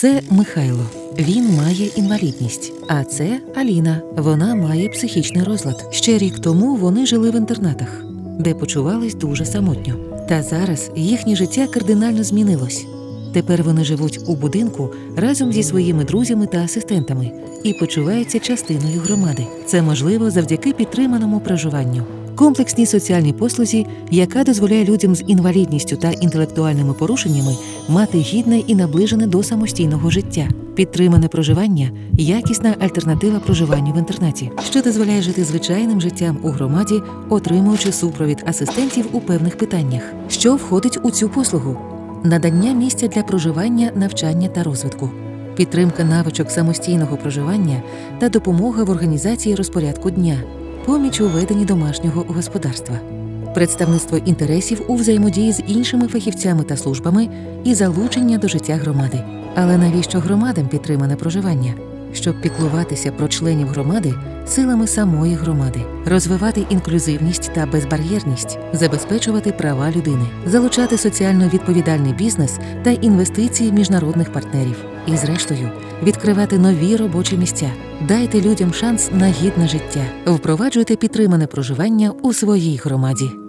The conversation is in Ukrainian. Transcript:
Це Михайло. Він має інвалідність. А це Аліна. Вона має психічний розлад. Ще рік тому вони жили в інтернатах, де почувались дуже самотньо. Та зараз їхнє життя кардинально змінилось. Тепер вони живуть у будинку разом зі своїми друзями та асистентами і почуваються частиною громади. Це можливо завдяки підтриманому проживанню. Комплексній соціальній послузі, яка дозволяє людям з інвалідністю та інтелектуальними порушеннями мати гідне і наближене до самостійного життя. Підтримане проживання якісна альтернатива проживанню в інтернаті, що дозволяє жити звичайним життям у громаді, отримуючи супровід асистентів у певних питаннях, що входить у цю послугу? Надання місця для проживання, навчання та розвитку, підтримка навичок самостійного проживання та допомога в організації розпорядку дня, поміч у веденні домашнього господарства, представництво інтересів у взаємодії з іншими фахівцями та службами і залучення до життя громади. Але навіщо громадам підтримане проживання? Щоб піклуватися про членів громади силами самої громади, розвивати інклюзивність та безбар'єрність, забезпечувати права людини, залучати соціально відповідальний бізнес та інвестиції міжнародних партнерів, і, зрештою, відкривати нові робочі місця. Дайте людям шанс на гідне життя, впроваджуйте підтримане проживання у своїй громаді.